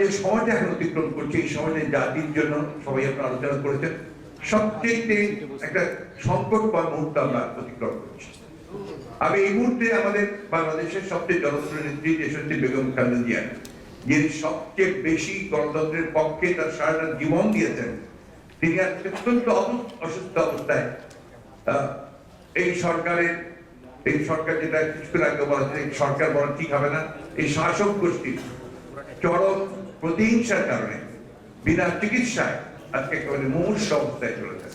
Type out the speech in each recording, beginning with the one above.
যে সময়টা এখন অতিক্রম করছে, এই সময়টা জাতির জন্য সবাই আপনারা আলোচনা করেছেন সবচেয়ে একটা সংকটময় মুহূর্ত আমরা অতিক্রম করছি। আমি এই মুহূর্তে আমাদের বাংলাদেশের সবচেয়ে জনপ্রিয় নেত্রী দেশনেত্রী বেগম খালেদা যিনি সবচেয়ে বেশি গণতন্ত্রের পক্ষে তার সারাটা জীবন দিয়েছেন, তিনি আজকে অত্যন্ত অসুস্থ অবস্থায়। এই সরকারের এই সরকার যেটা কিছুক্ষণ আগে বলা সরকার বলা ঠিক হবে না। এই শাসক গোষ্ঠীর চরম প্রতিহিংসার কারণে, বিনা চিকিৎসায় আজকে একেবারে মুমূর্ষ অবস্থায় চলেছে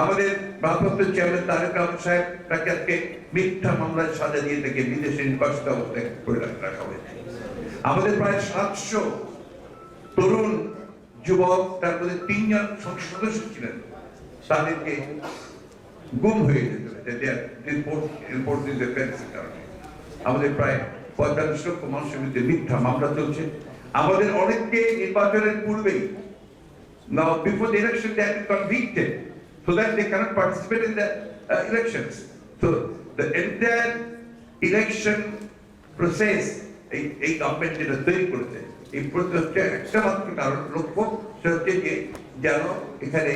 আমাদের ভারপ্রাপ্ত চেয়ারম্যান তারেক রহমান সাহেব তাকে আজকে মিথ্যা মামলায় সাজা দিয়ে তাকে বিদেশে নির্বাসিত অবস্থায় করে রাখা হয়েছে। আমাদের প্রায় সাতশো তরুণ যুবক, তার মধ্যে তিনজন সংসদ সদস্য ছিলেন। তাদেরকে গুম হয়ে যেতে হয়েছে। আমাদের প্রায় পঁয়তাল্লিশ লক্ষ মানুষের বিরুদ্ধে মিথ্যা মামলা চলছে। আমাদের অনেককে নির্বাচনের পূর্বেই Now, before the election, they have been convicted so that they cannot participate in the uh, elections. So the entire election process, এই এই গভর্নমেন্ট যেটা তৈরি করেছে এই প্রসেস হচ্ছে একটা মাত্র কারণ লক্ষ্য সেটা হচ্ছে যে যেন এখানে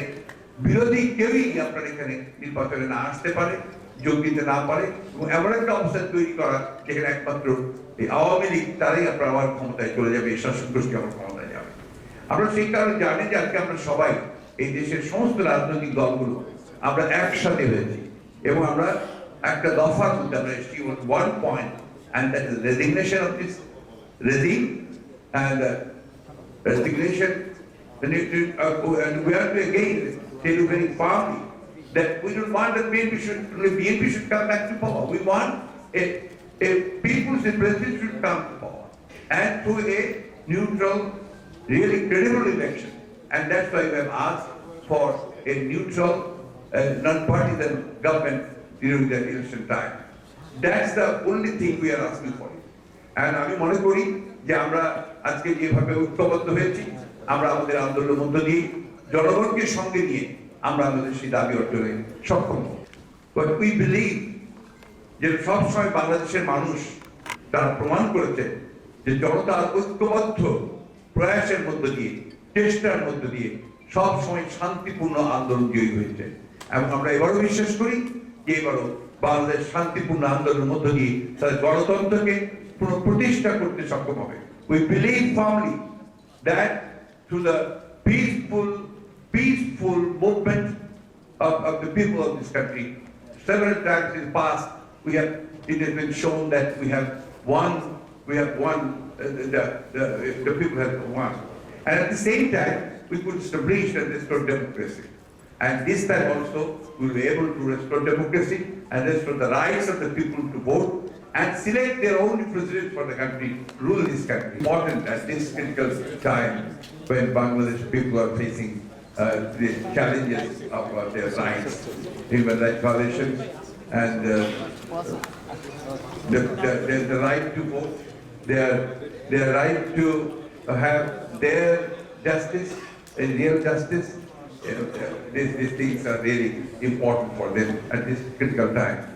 বিরোধী কেউই আপনার এখানে নির্বাচনে না আসতে পারে যোগ দিতে না পারে এবং এমন একটা অবস্থা তৈরি করা যেখানে একমাত্র এই আওয়ামী লীগ তারাই আপনার আবার ক্ষমতায় চলে যাবে শাসক গোষ্ঠী আবার ক্ষমতায় যাবে। আমরা সেই কারণে জানি যে আজকে আমরা সবাই এই দেশের সমস্ত রাজনৈতিক দলগুলো আমরা একসাথে হয়েছি এবং আমরা একটা দফার মধ্যে আমরা এসেছি one point and that is resignation of this regime and resignation and uh, that we don't want that BNP should, BNP should come back to power. We want a, a people's representative should come to power and through a neutral, really credible election. And that's why we have asked for a neutral, uh, non-partisan government during the election time. That's the only thing we are asking for. And আমি মনে করি যে আমরা আজকে যেভাবে ঐক্যবদ্ধ হয়েছি আমরা আমাদের আন্দোলনের মধ্য দিয়ে জনগণকে সঙ্গে নিয়ে আমরা আমাদের সেই দাবি অর্জনে সক্ষম। বাট উই বিলিভ যে সবসময় বাংলাদেশের মানুষ তারা প্রমাণ করেছে যে জনতার ঐক্যবদ্ধ প্রয়াসের মধ্য দিয়ে চেষ্টার মধ্য দিয়ে সব সময় শান্তিপূর্ণ আন্দোলন জয়ী হয়েছে। এবং আমরা এবারও বিশ্বাস করি যে এবারও বাংলাদেশ শান্তিপূর্ণ আন্দোলনের মধ্য দিয়ে তাদের গণতন্ত্রকে পুনঃ প্রতিষ্ঠা করতে সক্ষম হবে। We believe firmly that through the peaceful, peaceful movement of, of the people of this country, several times in the past, we have, it has been shown that we have won, we have won, uh, the, the, the people have won. And at the same time, we could establish and restore democracy. And this time also, we'll be able to restore democracy and restore the rights of the people to vote and select their own president for the country, rule this country. Important at this critical time when Bangladesh people are facing uh, the challenges of uh, their rights, human rights violations, and uh, the, the, the, right to vote, their, their right to have their justice, a real justice. Uh, uh, These, these things are really important for them at this critical time.